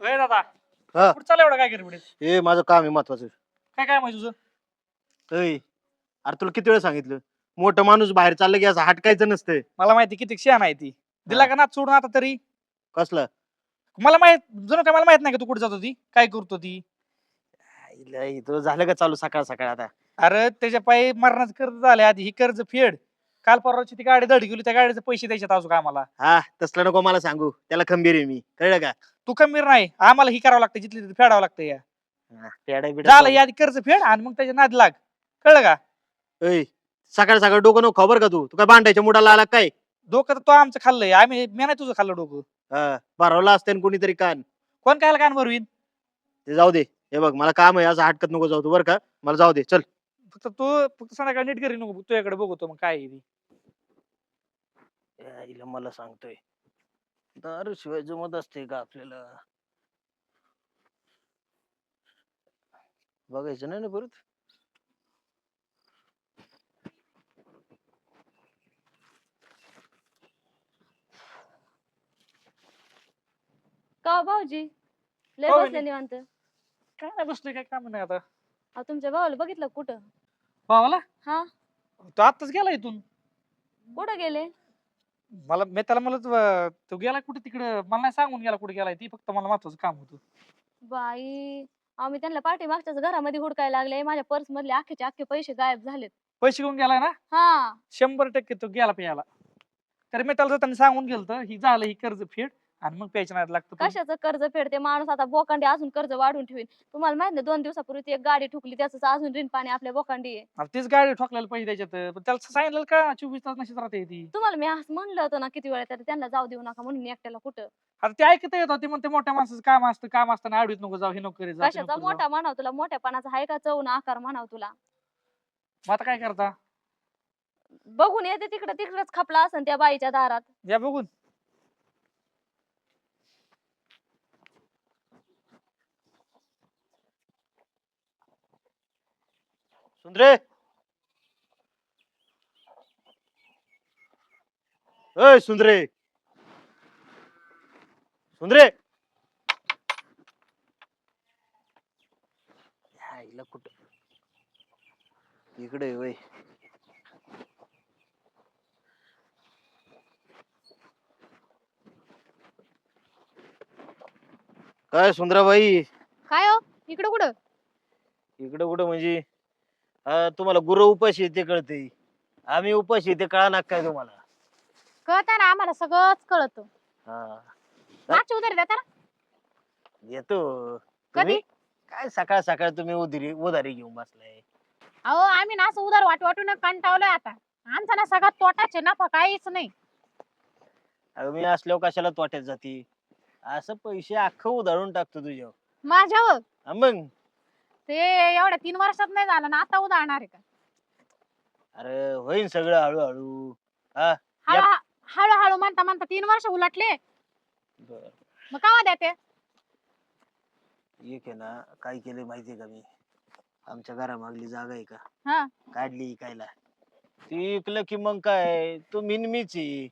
ए दादा हा. कुठं चालला एवढा काय करी माझं काम आहे महत्वाचं. काय काय माहिती तुझं? ऐ अरे तुला किती वेळ सांगितलं? मोठं माणूस बाहेर चाललं की असं हटकायचं नसतंय. मला माहिती किती क्षण आहे ती. दिला का ना सोडून आता तरी? कसलं? मला माहीत जणू काय मला माहीत नाही का तू कुठे जात होती? काय करतो ती आईला, हे तुझं झालं का चालू सकाळ सकाळ आता? अरे त्याच्या पायी मरणाचं कर्ज झाले आधी. ही कर्ज फेड. काल परवाची ती गाडी धड गेली त्या गाडीचे पैसे द्यायचे अजून आम्हाला. हा तसलं नको मला सांगू. त्याला खंबीर आहे मी. कळलं का? तू कमीर नाही आम्हाला ही करावं लागतं जिथली तिथे फेडावं लागतं या. झालं या आधी कर्ज फेड आणि मग त्याच्या नाद लाग. कळलं का? ऐ, सकाळ सकाळ डोकं नको खबर का तू? तू काय भांडायच्या मुडाला आला काय? डोकं तर तो आमचं खाल्लंय आम्ही मी नाही तुझं खाल्लं डोकं. हा, भरवला असते कोणीतरी कान. कोण काय कान भरवीन? ते जाऊ दे. हे बघ मला काम आहे असं हटकत नको जाऊ तू बरं का? मला जाऊ दे चल. फक्त तू फक्त संध्याकाळी नीट घरी नको. तुझ्याकडे बघतो मग काय आहे ती. आईला मला सांगतोय. दारू शिवाय जमत असते का आपल्याला? बघायचं नाही ना परत? का हो भाऊजी? लय हो, बसले. निवांत. काय नाही बसतोय काय काम नाही आता? अहो, तुमच्या भावाला बघितलं कुठं? भावाला? हा. तो आताच गेला इथून. कुठं गेले? मला मी त्याला मला तो- गेला कुठे तिकडे? मला नाही सांगून गेला कुठे गेलाय ती फक्त मला महत्वाचं काम होतं. बाई आम्ही त्यांना पाठीमागच्याच घरामध्ये हुडकायला लागले. माझ्या पर्स मधले अख्खेचे अख्खे पैसे गायब झालेत. पैसे घेऊन गेलाय ना? हा. शंभर टक्के तो गेला प्यायला. तर मी त्याला त्यांनी सांगून गेलत ही झालं ही कर्ज फेड. आणि मग प्यायच्या लागतं पण. कशाचं कर्ज फेडते? माणूस आता बोकांडी अजून कर्ज वाढून ठेवीन. तुम्हाला माहीत नाही दोन दिवसापूर्वी ती एक गाडी ठुकली त्याच अजून ऋण पाणी आपल्या बोकांडी आहे. आता तीच गाडी ठोकलेलं पैसे त्याच्यात. पण त्याला सांगितलं का चोवीस तास नशीच राहते ती? तुम्हाला मी असं म्हणलं होतं ना किती वेळा तर त्यांना जाऊ देऊ नका म्हणून एकट्याला कुठं? आता ते ऐकत येत होते म्हणते मोठ्या माणसाचं काम असतं काम असताना आडवीत नको जाऊ हे नको जाऊ, ते कशाचा जाऊ. मोठा म्हणाव तुला? मोठ्यापणाचा आहे का चव ना आकार म्हणाव तुला? मग आता काय करता? बघून येते तिकडे तिकडेच खपला असन त्या बाईच्या दारात. या बघून. सुंदरे. अय सुंदरे. सुंदरे. आईला कुठं? इकडे वय. काय सुंदराबाई? काय हो? इकडं कुठं? इकडं कुठं म्हणजे? हा तुम्हाला गुरु उपाशी आहे ते कळते आम्ही उपाशी आहे ते कळा ना काय तुम्हाला? कळत ना आम्हाला सगळंच कळत. हा. मागची उधारी देता ना? येतो. कधी? काय सकाळ सकाळ तुम्ही उधारी उधारी घेऊन बसलाय? अहो आम्ही ना असं उधार वाटू वाटून कंटावलोय आता. आमचा ना सगळा तोटाच आहे नफा काहीच नाही. अगं मी असल्यावर कशाला तोट्यात जाती? असं पैसे अख्खं उधारून टाकतो तुझ्यावर. माझ्यावर? हा मग? ते एवढ्या तीन वर्षात नाही झालं ना आता उधारणार आहे का? अरे होईन सगळं हळूहळू. हा हळू हळूहळू म्हणता म्हणता तीन वर्ष उलटले. मग कावा देते एक आहे ना काय केलं माहितीये का मी? आमच्या घरामागली जागा आहे का? हा. काढली इकायला ती इकलं की मग काय? तू मिनमीच आहे.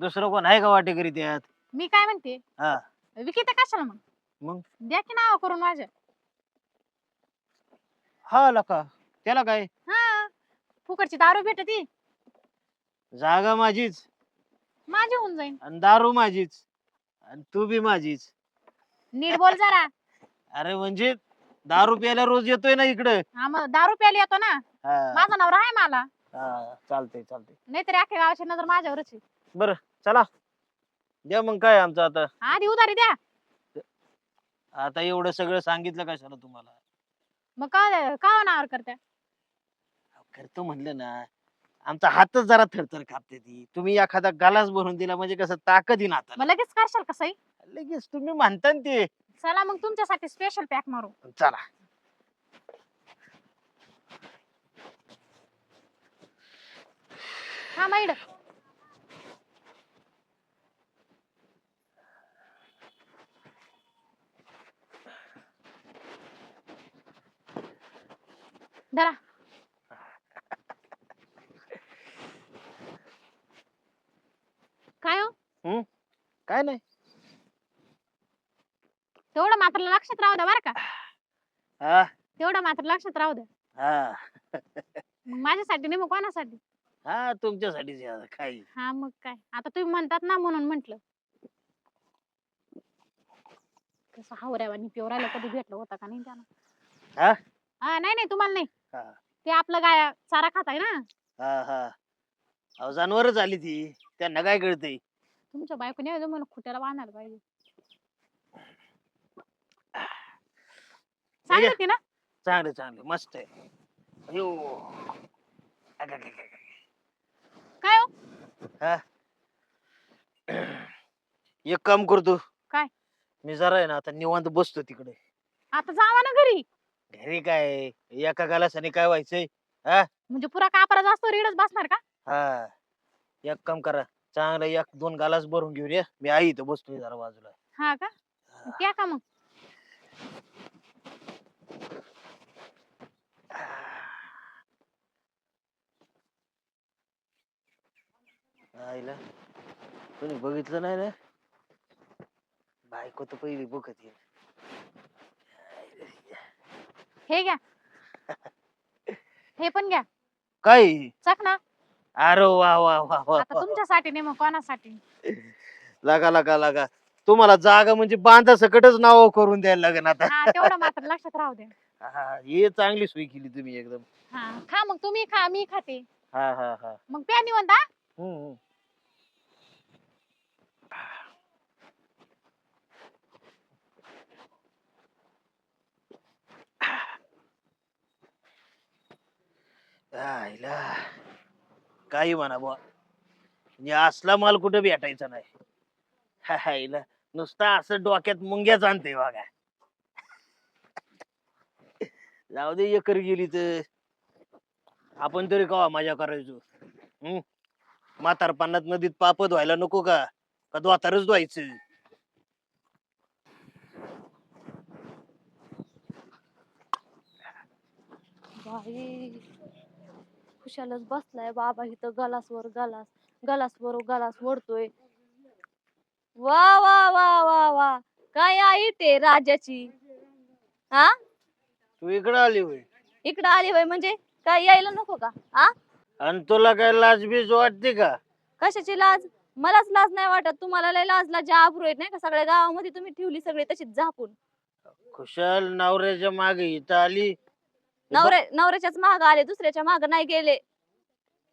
दुसरं कोण आहे का वाटेकरी त्यात? मी काय म्हणते? हा. विकिते कशाला मग? मग? द्या की नाव करून माझ्या. हा लका त्याला काय? हा फुकटची दारू भेटती जागा माझीच. माझी होऊन जाईन. आणि दारू माझीच. आणि तू बी माझीच. नीट बोल जरा. अरे म्हणजे दारू प्यायला रोज येतोय ना इकडं? हा मग दारू प्यायला येतो ना? हा. माझा नवरा आहे मला. हा, चालतंय चालतंय. नाहीतरी अख्ख्या गावाची नजर माझ्यावरच आहे. बरं चला. द्या मग काय आमचं आता. आधी उधारी द्या. आता एवढं सगळं सांगितलं कशाला तुम्हाला? मग का का नावर करते करतो म्हणलं ना. आमचा हातच जरा थरथर कापते ती. तुम्ही एखादा गालास भरून दिला म्हणजे कसं ताकद येईन आता मग लगेच करशाल का सई? लगेच तुम्ही म्हणता ना ते. चला मग तुमच्यासाठी स्पेशल पॅक मारू. चला. हा माईड. धरा. काय हो? काय नाही. तेवढं मात्र लक्षात राहू द्या बरं का. हा. तेवढं मात्र लक्षात राहू द्या. हा. मग माझ्यासाठी नाही मग कोणासाठी? हा तुमच्यासाठीच आहे आता काय हा मग काय? आता तुम्ही म्हणतात ना म्हणून म्हंटल. कसं हावऱ्यावानी पिवरायला कधी भेटलं होतं का नाही त्यानं? हा? हा नाही नाही तुम्हाला नाही. हा. ते आपलं गाय चारा खात आहे ना? हा हा. अहो जनावरच आली ती. त्यांना काय कळतंय? तुमच्या बायकोने मला खुट्याला बांधायला पाहिजे. सांगितली होती ना? चांगलं चांगलं. मस्त आहे. अयो. अगं, अगं, अगं. काय हो? एक काम करतो. काय? मी जरा आहे ना आता निवांत बसतो तिकडे. आता जावा ना घरी. घरी काय एका गालासाने काय व्हायचंय? म्हणजे पुरा कापरा जास्त रीडच बसणार का? हा. एक काम करा चांगलं एक दोन गालास भरून घेऊन ये. मी आई इथं बसतोय जरा बाजूला. हा का? त्या का मग? आईला कोणी बघितलं नाही ना? बायको तर पहिली बघत येईल. हे घ्या. हे पण घ्या. काय? चक ना. अरे वा वा वा वा आता तुमच्यासाठी नाही मग कोणासाठी? लागा लागा लागा. तुम्हाला जागा म्हणजे बांधा सकटच नाव करून द्यायला लागेल आता. हा तेवढं मात्र लक्षात राहू द्या. हा, हे चांगली सोय केली तुम्ही एकदम. हा खा मग तुम्ही खा मी खाते. हा हा हा. मग प्या निवंत? हम्म, हम्म. आईला काही म्हणा बुवा. म्हणजे असला माल कुठे भेटायचा नाही. हा, आईला नुसता असं डोक्यात मुंग्याच आणते बघा. जाऊ दे एकर गेली तर. आपण तरी कवा मजा करायचो? हम्म? म्हातारपणात नदीत पाप धुवायला नको का? का द्वातारच धुवायचं? बाई. खुशालच बसलाय. बाबा इथं गलासवर गलास गलासवर गलास ओढतोय. वा वा वा वा वा काय आई ते राजाची? हा? तू इकडं आली होय. इकडं आली बाई म्हणजे? काय यायला नको का? हा? आणि तुला काय लाजबीज वाटते का? कशाची लाज? मलाच लाज नाही वाटत. तुम्हाला लय लाज लाज आबरू आहेत नाही का? सगळ्या गावामध्ये तुम्ही ठेवली सगळी तशीच झापून. खुशाल नवऱ्याच्या मागे इथं आली. नवऱ्या नवऱ्याच्याच माग आले दुसऱ्याच्या माग नाही गेले.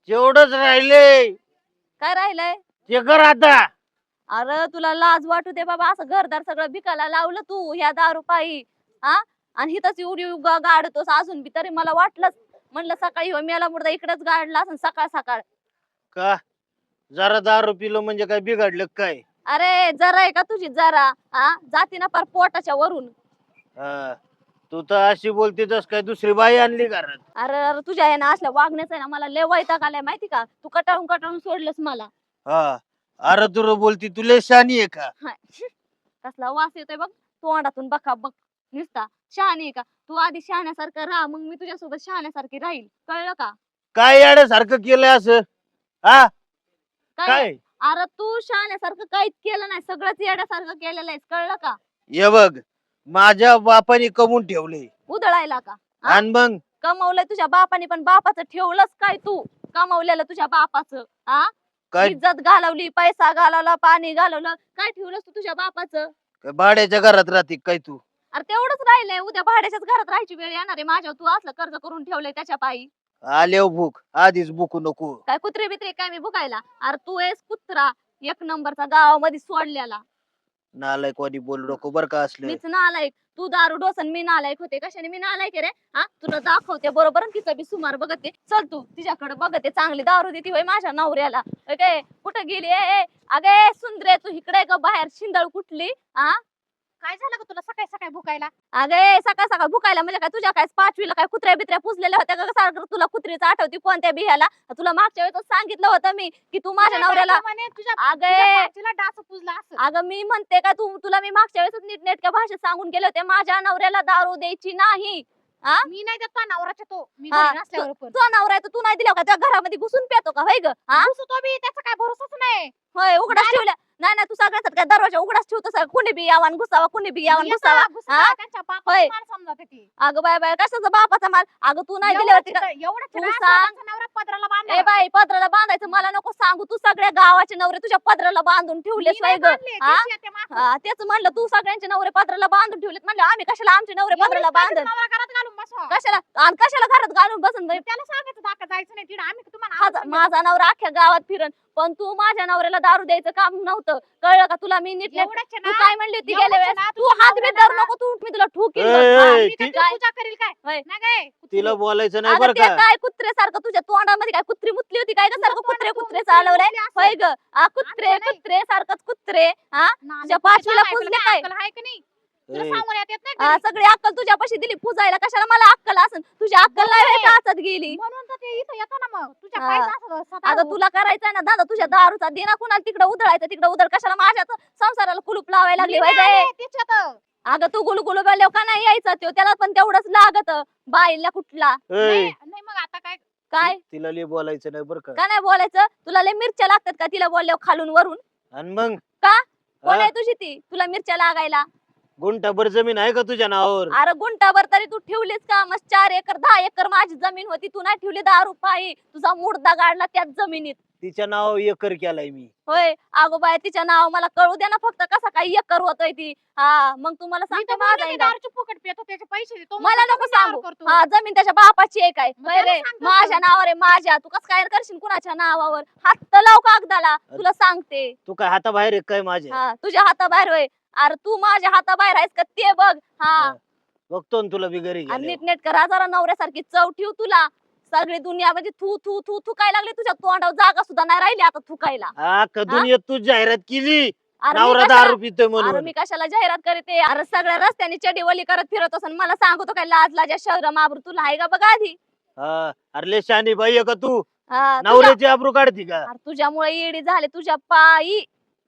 तेवढंच राहिले काय राहिलंय? ते कर आता. अरे तुला लाज वाटू दे बाबा असं घरदार सगळं भिकायला लावलं तू ह्या दारू पायी. हा? आणि हिथंच एवढी गा- गाडतोस अजून बी तरी मला वाटलंच. म्हणलं सकाळी हो मेला मुर्दा इकडेच गाडला असं सकाळ सकाळ. का? जरा दारू पिलो म्हणजे काय बिघडलं काय? अरे जरा आहे का तुझी जरा? हा? जाती ना पार पोटाच्या वरून. हा, तू तर अशी बोलते तस काय दुसरी बाई आणली घरात. अरे अरे तुझ्या आहे ना असल्या वागण्याचं आहे ना मला लय वैताग आलाय माहिती का? तू कटाळून कटाळून सोडलंस मला. हा. अरे तुला बोलती तुला शानी आहे का. कसला वास येतोय बघ तोंडातून बघा बघ नुसता. शहाणी आहे का? तू आधी शहाण्यासारखं राहा मग मी तुझ्यासोबत शहाण्यासारखी राहील. कळलं का? काय येण्यासारखं केलंय असं? हा? काय? काय? अरे तू शहाण्यासारखं काहीच केलं नाही सगळंच येड्यासारखं केलेलं आहे कळलं का? हे बघ. माझ्या बापाने कमवून ठेवले. उधळायला का? हा? आणि मग? कमवलंय तुझ्या बापाने पण बापाचं ठेवलंच काय तू? कमवलेलं तुझ्या बापाचं हा? काय? इज्जत घालवली पैसा घालवला पाणी घालवलं काय ठेवलंस तू तुझ्या बापाचं? काय भाड्याच्या घरात राहते काय तू? अरे तेवढंच राहिलंय उद्या भाड्याच्याच घरात राहायची वेळ येणार आहे. माझ्यावर तू असलं कर्ज करून ठेवलंय त्याच्या पायी. आल्यावर भूक आधीच भूकू नको. काय कुत्रे बित्रे काय मी बुकायला अरे तू आहेस कुत्रा एक नंबरचा गावामध्ये सोडलेला. नालायक बोलू नको बर का असले. मीच नालायक तू दारू डोसन मी नालायक होते. कशाने मी नालायक आहे रे? हा? तुला दाखवते बरोबर? आणि तिचं बी सुमार बघते. चल तू तिच्याकडे बघते. चांगली दारू देते होय माझ्या नवऱ्याला. काय? कुठं गेली? ए ए, अगे सुंदरे तू इकडे का बाहेर? शिंदळ कुठली? हा काय झालं का तुला सकाळी सकाळी भुकायला? अगे सकाळ सकाळ भुकायला म्हणजे काय? तुझ्या काय पाचवीला काय कुत्र्या बित्र्या पुजलेल्या होत्या का सारखं तुला कुत्रीच आठवती कोणत्या बिह्याला? तुला मागच्या वेळेस सांगितलं होतं मी की तू माझ्या नवऱ्याला म्हणे तुझ्या अगे तुझ्या पाठीला डास पुजला असं. अगं मी म्हणते का तू तुला मी मागच्या वेळेस नीटनेटक्या भाषेत सांगून गेले होते माझ्या नवऱ्याला दारू द्यायची नाही. मी नाही देत तो तो. मी हा, घरी नसल्यावर पण. तू नवरा आहे तर तू नाही दिला का? त्या घरामध्ये घुसून पेतो का? होय ग? हा? घुसतो बी त्याचा काय भरोसाच नाही. होय उघडाच नाही. ठेवल्या नाही नाही तू सगळ्यात काय दरवाजा उघडाच ठेवतो सगळं कुणी बी यावा घुसावा कुणी बी यावा घुसावा. हा? होय. अगं बाय बाय कशाचा बापाचा माल? अगं तू नाही दिल्यावरती का- तू सांग. ए बाई पदराला बांधायचं मला नको सांगू. तू सगळ्या गावाचे नवरे तुझ्या पदराला बांधून ठेवले ग. हा? तीच. हा, म्हणलं तू सगळ्यांचे नवरे पदराला बांधून ठेवलेत. म्हणलं आम्ही कशाला आमचे नवरे पदराला बांधन? नवरा घरात घालून बसवा. कशाला? आणि कशाला घरात घालून बसून? तुम्हाला माझा माझा नवरा अख्ख्या गावात फिरन. पण तू माझ्या नवऱ्याला दारू द्यायचं काम नव्हतं कळलं का तुला मी नीट सांगितलं. एवढंच आहे तू ना, काय म्हणली होती एवढंच गेल्या वेळेस तू तुझ्या हात बी धरू ना- नको तू मी तुला ठोकीन ए, बघ. ए, हा. मी काय ती- तुझी पूजा करील काय होय. नाही काय तिला बोलायचं नाही अगं बरं ते का काय कुत्रे सारखं तुझ्या तोंडामध्ये काय कुत्री मुतली होती काय ग सारखं कुत्रे कुत्रे चालवलंय. होय ग आ, कुत्रे आमचं नाही. कुत्रे सारखंच कुत्रे हा तुझ्या तुझी पाचवीला पुजले ऐकलं काय? अक्कल आहे का नाही तुला ए, सांगून येत नाही आ, घरी. सगळी अक्कल तुझ्यापाशी दिली. पुजायला कशाला मला अक्कल असेल तुझी अक्कल नाही बरोबर होय आहे. का हातात गेली. म्हणून तर ते इथं येतो ना मग. तुझ्या हा. पायचा असं स्वतः अगं तुला करायचंय ना दादा तुझ्या दारूचा देना कुणाला तिकडे उधळायचं? तिकडे उधळ कशाला माझ्या संसाराला कुलूप लावायला लागली? बाई बाई. त्याच्यात. अगं तू गुलू गुलू बोलल्यावर का नाही यायचा? तो त्याला पण तेवढंच लागत. बाईला कुठला? नाही नाही मग आता काय? काय? तिला लय बोलायचं नाही बरं का. का नाही बोलायचं? तुला लय मिरच्या लागतात का तिला बोलल्यावर खालून वरून? आणि मग? का? कोण हा? आहे तुझी ती? तुला मिरच्या लागायला? गुंठाभर जमीन आहे का तुझ्या नावावर? अरे गुंटाभर तरी तू ठेवलीस का? मग चार एकर दहा एकर माझी जमीन होती. तू नाही ठेवली दहा रुपये. तुझा मुर्दा गाडला त्याच जमिनीत. तिच्या नाव एकर केलाय मी. होय. अगो बाय तिच्या नाव मला कळू दे ना फक्त कसा काय एकर होतोय ती. हा मग तुम्हाला मी सांगते माझा मी. दारूची फुकट पितो त्याचे पैसे देतो मला नको सांगू. हा जमीन त्याच्या बापाची आहे. काय मग रे. माझ्या नावावर आहे माझ्या. तू कसं काय करशील कुणाच्या नावावर? हात तर लाव कागदाला. तुला सांगते. तू काय हाताबाहेर आहे काय माझ्या? हा तुझ्या हाताबाहेर होय. अरे तू माझ्या हाताबाहेर आहेस का? ते बघ. हा. बघतो ना तुला बी घरी आणि गेल्यावर. नीट नेट करा जरा नवऱ्यासारखी चव ठेव तुला. सगळी दुनिया म्हणजे थू थू थू थुकाय लागली तुझ्या तोंडावर. जागा सुद्धा नाही राहिली आता थुकायला. हा कधून येत तू जाहिरात केली. अरे मी नवरा कशाला- दारू पितोय अरे म्हणून मी कशाला जाहिरात करते? अरे सगळ्या रस्त्याने चडीवली करत फिरत असं. मला सांगतो काय लाज लाजा शहर माबरू. तुला आहे का बघा आधी? हा, अरे लय शानी बाई आहे का तू? हा, तुझ्या- नवऱ्याची आबरू काढती का? अरे तुझ्यामुळे येडी झाले. तुझ्या पायी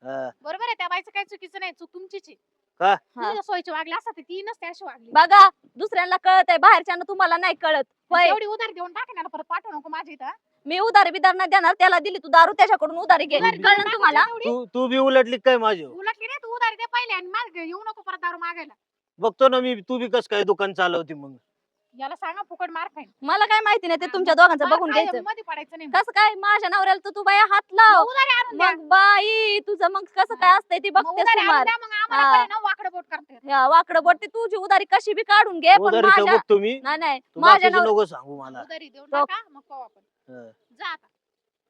हा, बरोबर आहे त्या बाईचं काही चुकीचं नाही चूक तुमचीच आहे. का? तुझ्या सोयीची वागली तर ती नसते अशी वागली. बघा दुसऱ्यांना कळत आहे बाहेरच्यांना तुम्हाला नाही कळत. होय. एवढी उधार देऊन टाकणार परत पाठवू नको माझ्या इथं. मी उधारी बिदार नाही देणार त्याला दिली तू दारू त्याच्याकडून उधारी घे. उधारी देऊन कळलं तुम्हाला? एवढी? तू तू बी उलटली काय माझ्या उलटली रे तू उधारी दे पहिले आणि माग येऊ नको परत दारू मागायला. बघतो ना मी तू बी कस काय दुकान चालवती मग? याला सांगा फुकट मार खाईन. मला काय माहिती नाही ते तुमच्या दोघांचं मार बघून घ्यायचं. मध्ये पडायचं नाही कसं काय माझ्या नवऱ्याला तर तू बाया हात लाव. मग उधारी आणून द्या. मग बाई तुझं मग कसं काय असतंय ती मग बघते उधारी आणून सुमार द्या मग आम्हाला हा. पहिले ना वाकडं बोट करते या वाकडं बोट ती तुझी उधारी कशी बी काढून घे पण माझ्या बघतो मी. नाही नाही तू माझ्या बाकीचं नवऱ्या नको सांगू मला. उधारी देऊन तो- टाका मग पाहू आपण. हा. जा आता.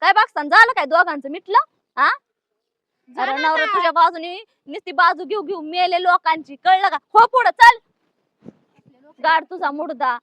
काय बघतान झालं काय दोघांचं मिटलं? जा अरे ना नवरा आता. तुझ्या बाजूनी नुसती बाजू घेऊ घेऊ मेले लोकांची. कळलं का? हो पुढं चल. गाड तुझा मुडदा.